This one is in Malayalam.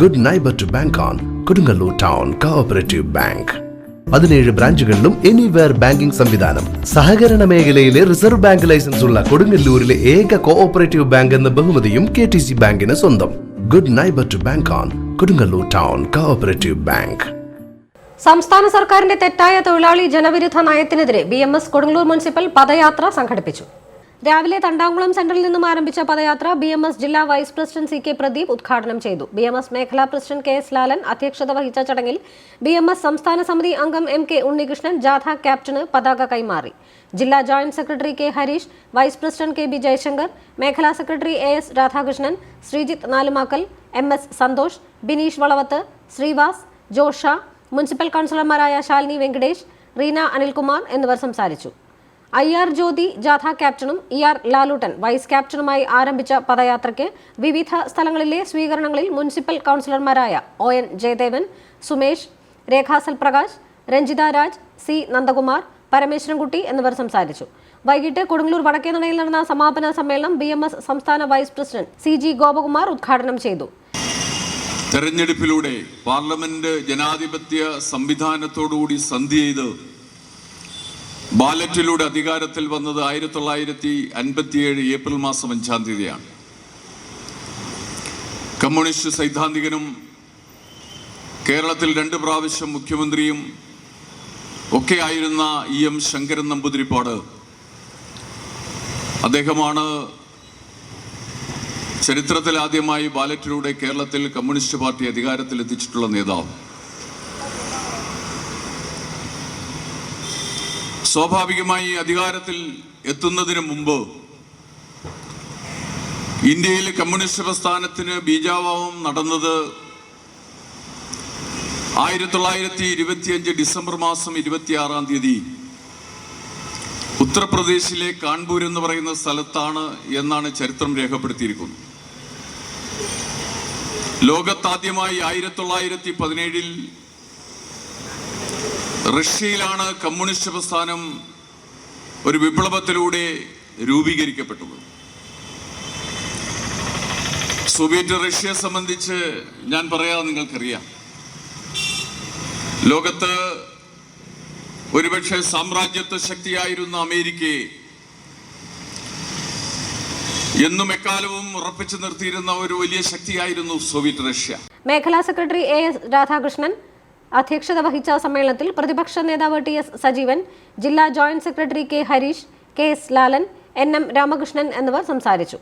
Good neighbour to bank on Kodungallur town cooperative bank പതിനേഴ് ബ്രാഞ്ചുകളിലും എനിവെയർ ബാങ്കിംഗ് സംവിധാനം. സഹകരണ മേഖലയിലെ റിസർവ് ബാങ്ക് ലൈസൻസ് ഉള്ള കൊടുങ്ങല്ലൂരിലെ ഏക കോഓപ്പറേറ്റീവ് ബാങ്ക് എന്ന ബഹുമതിയും കെ ടി സി ബാങ്കിന് സ്വന്തം. Good neighbour to bank on Kodungallur town cooperative bank സംസ്ഥാന സർക്കാരിന്റെ തെറ്റായ തൊഴിലാളി ജനവിരുദ്ധ നയത്തിനെതിരെ B M S Kodungallur municipal പദയാത്ര സംഘടിപ്പിച്ചു. രാവിലെ തണ്ടാംകുളം സെന്ററിൽ നിന്നും ആരംഭിച്ച പദയാത്ര ബി എം എസ് ജില്ലാ vice president C K Pradeep ഉദ്ഘാടനം ചെയ്തു. ബി എം എസ് മേഖലാ പ്രസിഡന്റ് കെ എസ് ലാലൻ അധ്യക്ഷത വഹിച്ച ചടങ്ങിൽ ബി എം എസ് സംസ്ഥാന സമിതി അംഗം എം കെ ഉണ്ണികൃഷ്ണൻ ജാഥ ക്യാപ്റ്റന് പതാക കൈമാറി. ജില്ലാ joint secretary K Harish vice president K B Jayashankar മേഖലാ secretary A S Radhakrishnan Sreejith Nalumakkal M S Santhosh Bineesh Valavath Sreevas Josha municipal കൗൺസിലർമാരായ ശാലിനി വെങ്കടേഷ് റീന അനിൽകുമാർ എന്നിവർ സംസാരിച്ചു. ഐ ആർ ജ്യോതി ജാഥ ക്യാപ്റ്റനും ഇ ആർ ലാലൂട്ടൻ വൈസ് ക്യാപ്റ്റനുമായി ആരംഭിച്ച പദയാത്രയ്ക്ക് വിവിധ സ്ഥലങ്ങളിലെ സ്വീകരണങ്ങളിൽ മുനിസിപ്പൽ കൗൺസിലർമാരായ O N Jayadevan Sumesh Rekhasal Prakash Ranjitha Raj C Nandakumar Parameswarankutty എന്നിവർ സംസാരിച്ചു. വൈകിട്ട് കൊടുങ്ങല്ലൂർ വടക്കേനടയിൽ നടന്ന സമാപന സമ്മേളനം ബി സംസ്ഥാന vice president C G Gopakumar ഉദ്ഘാടനം ചെയ്തു. തെരഞ്ഞെടുപ്പിലൂടെ പാർലമെന്റ് ജനാധിപത്യ സംവിധാനത്തോടുകൂടി സന്ധി ചെയ്ത് ബാലറ്റിലൂടെ അധികാരത്തിൽ വന്നത് ആയിരത്തി തൊള്ളായിരത്തി അൻപത്തിയേഴ് ഏപ്രിൽ മാസം അഞ്ചാം തീയതിയാണ്. കമ്മ്യൂണിസ്റ്റ് സൈദ്ധാന്തികനും കേരളത്തിൽ രണ്ട് പ്രാവശ്യം മുഖ്യമന്ത്രിയും ഒക്കെ ആയിരുന്ന ഇ എം ശങ്കരൻ നമ്പൂതിരിപ്പാട് അദ്ദേഹമാണ് ചരിത്രത്തിൽ ആദ്യമായി ബാലറ്റിലൂടെ കേരളത്തിൽ കമ്മ്യൂണിസ്റ്റ് പാർട്ടി അധികാരത്തിൽ എത്തിച്ചിട്ടുള്ള നേതാവ്. സ്വാഭാവികമായി അധികാരത്തിൽ എത്തുന്നതിന് മുമ്പ് ഇന്ത്യയിൽ കമ്മ്യൂണിസ്റ്റ് പ്രസ്ഥാനത്തിന് ബീജാവാഹം നടന്നത് ആയിരത്തി തൊള്ളായിരത്തി ഇരുപത്തിയഞ്ച് ഡിസംബർ മാസം ഇരുപത്തിയാറാം തീയതി. ഉത്തർപ്രദേശിലെ കാൺപൂർ എന്ന് പറയുന്ന സ്ഥലത്താണ് എന്നാണ് ചരിത്രം രേഖപ്പെടുത്തിയിരിക്കുന്നത്. ലോകത്താദ്യമായി ആയിരത്തി തൊള്ളായിരത്തി പതിനേഴിൽ റഷ്യയിലാണ് കമ്മ്യൂണിസ്റ്റ് പ്രസ്ഥാനം ഒരു വിപ്ലവത്തിലൂടെ രൂപീകരിക്കപ്പെട്ടത്. സോവിയറ്റ് റഷ്യയെ സംബന്ധിച്ച് ഞാൻ പറയാതെ നിങ്ങൾക്കറിയാം. ലോകത്ത് ഒരുപക്ഷെ സാമ്രാജ്യത്വ ശക്തിയായിരുന്ന അമേരിക്കയെ എന്നും എക്കാലവും ഉറപ്പിച്ചു നിർത്തിയിരുന്ന ഒരു വലിയ ശക്തിയായിരുന്നു സോവിയറ്റ് റഷ്യ. മേഖലാ സെക്രട്ടറി എ എസ് രാധാകൃഷ്ണൻ അധ്യക്ഷത വഹിച്ച സമ്മേളനത്തിൽ പ്രതിപക്ഷ നേതാവ് ടി എസ് സജീവൻ ജില്ലാ joint secretary K Harish K S Lalan N M Ramakrishnan എന്നിവർ സംസാരിച്ചു.